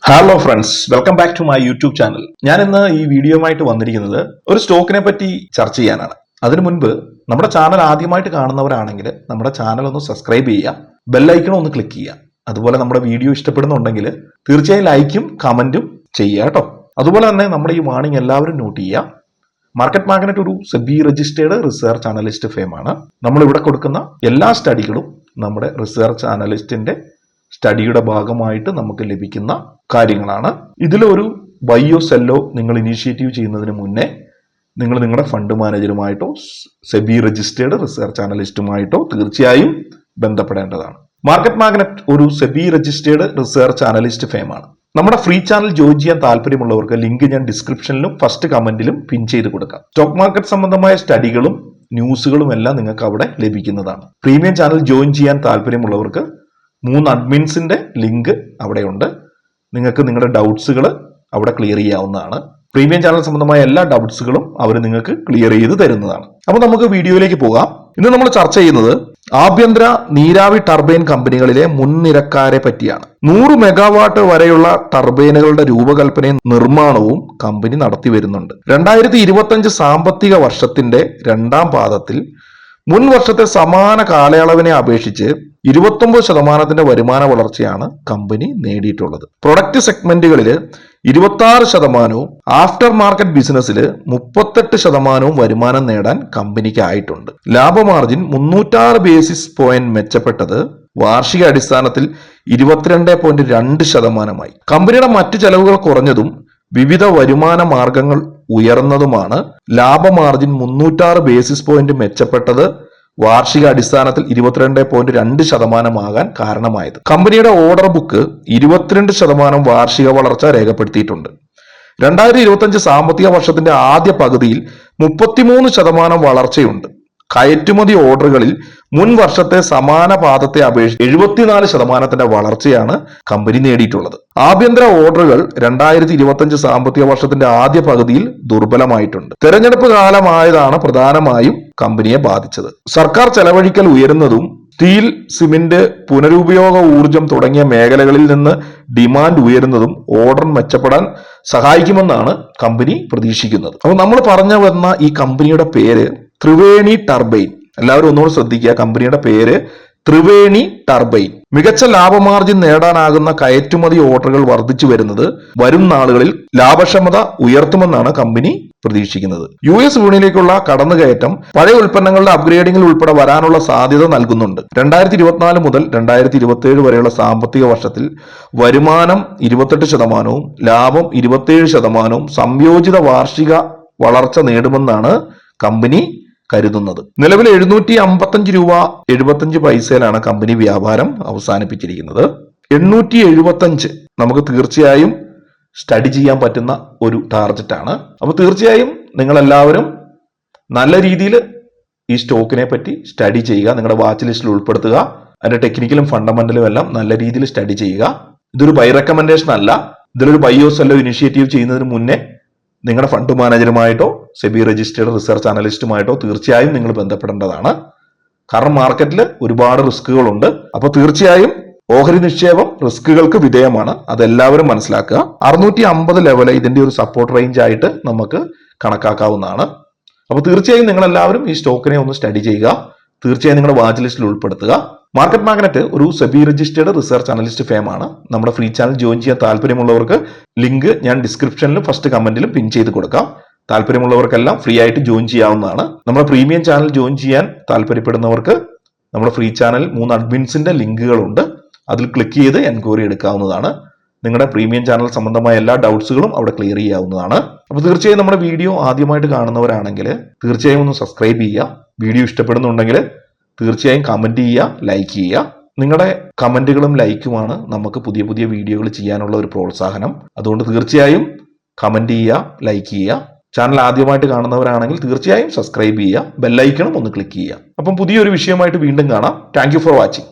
Hello friends welcome back to my YouTube channel ഞാൻ ഇന്ന് ഈ വീഡിയോയുമായിട്ട് വന്നിരിക്കുന്നത് ഒരു സ്റ്റോക്കിനെ പറ്റി ചർച്ച ചെയ്യാനാണ്. അതിനു മുൻപ് നമ്മുടെ ചാനൽ ആദ്യമായിട്ട് കാണുന്നവരാണെങ്കിൽ നമ്മുടെ ചാനൽ ഒന്ന് സബ്സ്ക്രൈബ് ചെയ്യുക ബെല്ലൈക്കൺ ഒന്ന് ക്ലിക്ക് ചെയ്യുക. അതുപോലെ നമ്മുടെ വീഡിയോ ഇഷ്ടപ്പെടുന്നുണ്ടെങ്കിൽ തീർച്ചയായും ലൈക്കും കമന്റും ചെയ്യുക കേട്ടോ. അതുപോലെ തന്നെ നമ്മുടെ ഈ വാണിംഗ് എല്ലാവരും നോട്ട് ചെയ്യുക. മാർക്കറ്റ് മാഗ്നറ്റ് ഒരു സെബി രജിസ്റ്റേർഡ് റിസർച്ച് അനലിസ്റ്റ് ഫേമാണ് നമ്മൾ ഇവിടെ കൊടുക്കുന്ന എല്ലാ സ്റ്റഡികളും നമ്മുടെ റിസർച്ച് അനലിസ്റ്റിന്റെ സ്റ്റഡിയുടെ ഭാഗമായിട്ട് നമുക്ക് ലഭിക്കുന്ന കാര്യങ്ങളാണ്. ഇതിലൊരു ബയോ സെല്ലോ നിങ്ങൾ ഇനീഷ്യേറ്റീവ് ചെയ്യുന്നതിന് മുന്നേ നിങ്ങൾ നിങ്ങളുടെ ഫണ്ട് മാനേജറുമായിട്ടോ സെബി രജിസ്റ്റേർഡ് റിസർച്ച് അനലിസ്റ്റുമായിട്ടോ തീർച്ചയായും ബന്ധപ്പെടേണ്ടതാണ്. മാർക്കറ്റ് മാഗ്നറ്റ് ഒരു സെബി രജിസ്റ്റേർഡ് റിസർച്ച് അനലിസ്റ്റ് ഫേമാണ് നമ്മുടെ ഫ്രീ ചാനൽ ജോയിൻ ചെയ്യാൻ താല്പര്യമുള്ളവർക്ക് ലിങ്ക് ഞാൻ ഡിസ്ക്രിപ്ഷനിലും ഫസ്റ്റ് കമന്റിലും പിൻ ചെയ്ത് കൊടുക്കാം. സ്റ്റോക്ക് മാർക്കറ്റ് സംബന്ധമായ സ്റ്റഡികളും ന്യൂസുകളും എല്ലാം നിങ്ങൾക്ക് അവിടെ ലഭിക്കുന്നതാണ്. പ്രീമിയം ചാനൽ ജോയിൻ ചെയ്യാൻ താല്പര്യമുള്ളവർക്ക് മൂന്ന് അഡ്മിൻസിന്റെ ലിങ്ക് അവിടെയുണ്ട്. നിങ്ങൾക്ക് നിങ്ങളുടെ ഡൗട്ട്സുകൾ അവിടെ ക്ലിയർ ചെയ്യാവുന്നതാണ്. പ്രീമിയം ചാനൽ സംബന്ധമായ എല്ലാ ഡൗട്ട്സുകളും അവർ നിങ്ങൾക്ക് ക്ലിയർ ചെയ്ത് തരുന്നതാണ്. അപ്പൊ നമുക്ക് വീഡിയോയിലേക്ക് പോകാം. ഇന്ന് നമ്മൾ ചർച്ച ചെയ്യുന്നത് ആഭ്യന്തര നീരാവി ടർബൈൻ കമ്പനികളിലെ മുൻനിരക്കാരെ പറ്റിയാണ്. നൂറ് മെഗാവാട്ട് വരെയുള്ള ടർബൈനുകളുടെ രൂപകൽപ്പനയും നിർമ്മാണവും കമ്പനി നടത്തി വരുന്നുണ്ട്. രണ്ടായിരത്തി ഇരുപത്തഞ്ച് സാമ്പത്തിക വർഷത്തിന്റെ രണ്ടാം പാദത്തിൽ മുൻ വർഷത്തെ സമാന കാലയളവിനെ അപേക്ഷിച്ച് ഇരുപത്തൊമ്പത് ശതമാനത്തിന്റെ വരുമാന വളർച്ചയാണ് കമ്പനി നേടിയിട്ടുള്ളത്. പ്രൊഡക്റ്റ് സെഗ്മെന്റുകളിൽ ഇരുപത്തി ആറ് ശതമാനവും ആഫ്റ്റർ മാർക്കറ്റ് ബിസിനസ്സിൽ മുപ്പത്തെട്ട് ശതമാനവും വരുമാനം നേടാൻ കമ്പനിക്ക് ആയിട്ടുണ്ട്. ലാഭമാർജിൻ മുന്നൂറ്റാറ് ബേസിസ് പോയിന്റ് മെച്ചപ്പെട്ടത് വാർഷിക അടിസ്ഥാനത്തിൽ ഇരുപത്തിരണ്ട് പോയിന്റ് രണ്ട് ശതമാനമായി. കമ്പനിയുടെ മറ്റു ചെലവുകൾ കുറഞ്ഞതും വിവിധ വരുമാന മാർഗങ്ങൾ ഉയർന്നതുമാണ് ലാഭമാർജിൻ മുന്നൂറ്റാറ് ബേസിസ് പോയിന്റ് മെച്ചപ്പെട്ടത് വാർഷിക അടിസ്ഥാനത്തിൽ ഇരുപത്തിരണ്ട് പോയിന്റ് രണ്ട് ശതമാനമാകാൻ കാരണമായത്. കമ്പനിയുടെ ഓർഡർ ബുക്ക് ഇരുപത്തിരണ്ട് ശതമാനം വാർഷിക വളർച്ച രേഖപ്പെടുത്തിയിട്ടുണ്ട്. രണ്ടായിരത്തി ഇരുപത്തഞ്ച് സാമ്പത്തിക വർഷത്തിന്റെ ആദ്യ പകുതിയിൽ മുപ്പത്തിമൂന്ന് ശതമാനം വളർച്ചയുണ്ട്. കയറ്റുമതി ഓർഡറുകളിൽ മുൻ വർഷത്തെ സമാന പാദത്തെ അപേക്ഷിച്ച് എഴുപത്തിനാല് ശതമാനത്തിന്റെ വളർച്ചയാണ് കമ്പനി നേടിയിട്ടുള്ളത്. ആഭ്യന്തര ഓർഡറുകൾ രണ്ടായിരത്തി ഇരുപത്തഞ്ച് സാമ്പത്തിക വർഷത്തിന്റെ ആദ്യ പകുതിയിൽ ദുർബലമായിട്ടുണ്ട്. തെരഞ്ഞെടുപ്പ് കാലമായതാണ് പ്രധാനമായും കമ്പനിയെ ബാധിച്ചത്. സർക്കാർ ചെലവഴിക്കൽ ഉയരുന്നതും സ്റ്റീൽ സിമെന്റ് പുനരുപയോഗ ഊർജം തുടങ്ങിയ മേഖലകളിൽ നിന്ന് ഡിമാൻഡ് ഉയരുന്നതും ഓർഡർ മെച്ചപ്പെടാൻ സഹായിക്കുമെന്നാണ് കമ്പനി പ്രതീക്ഷിക്കുന്നത്. അപ്പോൾ നമ്മൾ പറഞ്ഞു വന്ന ഈ കമ്പനിയുടെ പേര് ത്രിവേണി ടർബൈൻ. എല്ലാവരും ഒന്നുകൂടെ ശ്രദ്ധിക്കുക കമ്പനിയുടെ പേര് ത്രിവേണി ടർബൈൻ. മികച്ച ലാഭമാർജിൻ നേടാനാകുന്ന കയറ്റുമതി ഓർഡറുകൾ വർദ്ധിച്ചു വരുന്നത് വരും നാളുകളിൽ ലാഭക്ഷമത ഉയർത്തുമെന്നാണ് കമ്പനി പ്രതീക്ഷിക്കുന്നത്. യു എസ് വിപണിയിലേക്കുള്ള കടന്നുകയറ്റം പഴയ ഉൽപ്പന്നങ്ങളുടെ അപ്ഗ്രേഡിംഗിൽ ഉൾപ്പെടെ വരാനുള്ള സാധ്യത നൽകുന്നുണ്ട്. രണ്ടായിരത്തി ഇരുപത്തിനാല് മുതൽ രണ്ടായിരത്തി ഇരുപത്തിയേഴ് വരെയുള്ള സാമ്പത്തിക വർഷത്തിൽ വരുമാനം ഇരുപത്തെട്ട് ശതമാനവും ലാഭം ഇരുപത്തിയേഴ് ശതമാനവും സംയോജിത വാർഷിക വളർച്ച നേടുമെന്നാണ് കമ്പനി കരുതുന്നത്. നിലവിൽ എഴുന്നൂറ്റി അമ്പത്തഞ്ച് രൂപ എഴുപത്തഞ്ച് പൈസയിലാണ് കമ്പനി വ്യാപാരം അവസാനിപ്പിച്ചിരിക്കുന്നത്. എണ്ണൂറ്റി എഴുപത്തഞ്ച് നമുക്ക് തീർച്ചയായും സ്റ്റഡി ചെയ്യാൻ പറ്റുന്ന ഒരു ടാർജറ്റാണ് അപ്പോൾ തീർച്ചയായും നിങ്ങൾ എല്ലാവരും നല്ല രീതിയിൽ ഈ സ്റ്റോക്കിനെ പറ്റി സ്റ്റഡി ചെയ്യുക നിങ്ങളുടെ വാച്ച് ലിസ്റ്റിൽ ഉൾപ്പെടുത്തുക അതിന്റെ ടെക്നിക്കലും ഫണ്ടമെന്റലും എല്ലാം നല്ല രീതിയിൽ സ്റ്റഡി ചെയ്യുക. ഇതൊരു ബൈ റെക്കമെൻഡേഷൻ അല്ല. ഇതിലൊരു ബയോസ് അല്ലോ ഇനിഷ്യേറ്റീവ് ചെയ്യുന്നതിന് മുന്നേ നിങ്ങളുടെ ഫണ്ട് മാനേജറുമായിട്ടോ സെബി രജിസ്റ്റേർഡ് റിസർച്ച് അനലിസ്റ്റുമായിട്ടോ തീർച്ചയായും നിങ്ങൾ ബന്ധപ്പെടേണ്ടതാണ്. കാരണം മാർക്കറ്റിൽ ഒരുപാട് റിസ്കുകളുണ്ട് അപ്പോൾ തീർച്ചയായും ഓഹരി നിക്ഷേപം റിസ്കുകൾക്ക് വിധേയമാണ്. അതെല്ലാവരും മനസ്സിലാക്കുക. അറുന്നൂറ്റി അമ്പത് ലെവൽ ഇതിന്റെ ഒരു സപ്പോർട്ട് റേഞ്ച് ആയിട്ട് നമുക്ക് കണക്കാക്കാവുന്നതാണ്. അപ്പോൾ തീർച്ചയായും നിങ്ങൾ എല്ലാവരും ഈ സ്റ്റോക്കിനെ ഒന്ന് സ്റ്റഡി ചെയ്യുക. തീർച്ചയായും നിങ്ങളുടെ വാച്ച് ലിസ്റ്റിൽ ഉൾപ്പെടുത്തുക. മാർക്കറ്റ് മാഗ്നറ്റ് ഒരു സെബി രജിസ്റ്റേഡ് റിസർച്ച് അനലിസ്റ്റ് ഫേമാണ് നമ്മുടെ ഫ്രീ ചാനൽ ജോയിൻ ചെയ്യാൻ താല്പര്യമുള്ളവർക്ക് ലിങ്ക് ഞാൻ ഡിസ്ക്രിപ്ഷനിലും ഫസ്റ്റ് കമന്റിലും പിൻ ചെയ്ത് കൊടുക്കാം. താല്പര്യമുള്ളവർക്കെല്ലാം ഫ്രീ ആയിട്ട് ജോയിൻ ചെയ്യാവുന്നതാണ്. നമ്മുടെ പ്രീമിയം ചാനൽ ജോയിൻ ചെയ്യാൻ താല്പര്യപ്പെടുന്നവർക്ക് നമ്മുടെ ഫ്രീ ചാനൽ മൂന്ന് അഡ്മിൻസിന്റെ ലിങ്കുകളുണ്ട്. അതിൽ ക്ലിക്ക് ചെയ്ത് എൻക്വയറി എടുക്കാവുന്നതാണ്. നിങ്ങളുടെ പ്രീമിയം ചാനൽ സംബന്ധമായ എല്ലാ ഡൗട്ട്സുകളും അവിടെ ക്ലിയർ ചെയ്യാവുന്നതാണ്. അപ്പോൾ തീർച്ചയായും നമ്മുടെ വീഡിയോ ആദ്യമായിട്ട് കാണുന്നവരാണെങ്കിൽ തീർച്ചയായും ഒന്ന് സബ്സ്ക്രൈബ് ചെയ്യുക. വീഡിയോ ഇഷ്ടപ്പെടുന്നുണ്ടെങ്കിൽ തീർച്ചയായും കമന്റ് ചെയ്യുക ലൈക്ക് ചെയ്യുക. നിങ്ങളുടെ കമന്റുകളും ലൈക്കുമാണ് നമുക്ക് പുതിയ പുതിയ വീഡിയോകൾ ചെയ്യാനുള്ള ഒരു പ്രോത്സാഹനം. അതുകൊണ്ട് തീർച്ചയായും കമന്റ് ചെയ്യുക ലൈക്ക് ചെയ്യുക. ചാനൽ ആദ്യമായിട്ട് കാണുന്നവരാണെങ്കിൽ തീർച്ചയായും സബ്സ്ക്രൈബ് ചെയ്യുക ബെല്ലൈക്കണം ഒന്ന് ക്ലിക്ക് ചെയ്യുക. അപ്പം പുതിയൊരു വിഷയമായിട്ട് വീണ്ടും കാണാം. Thank for watching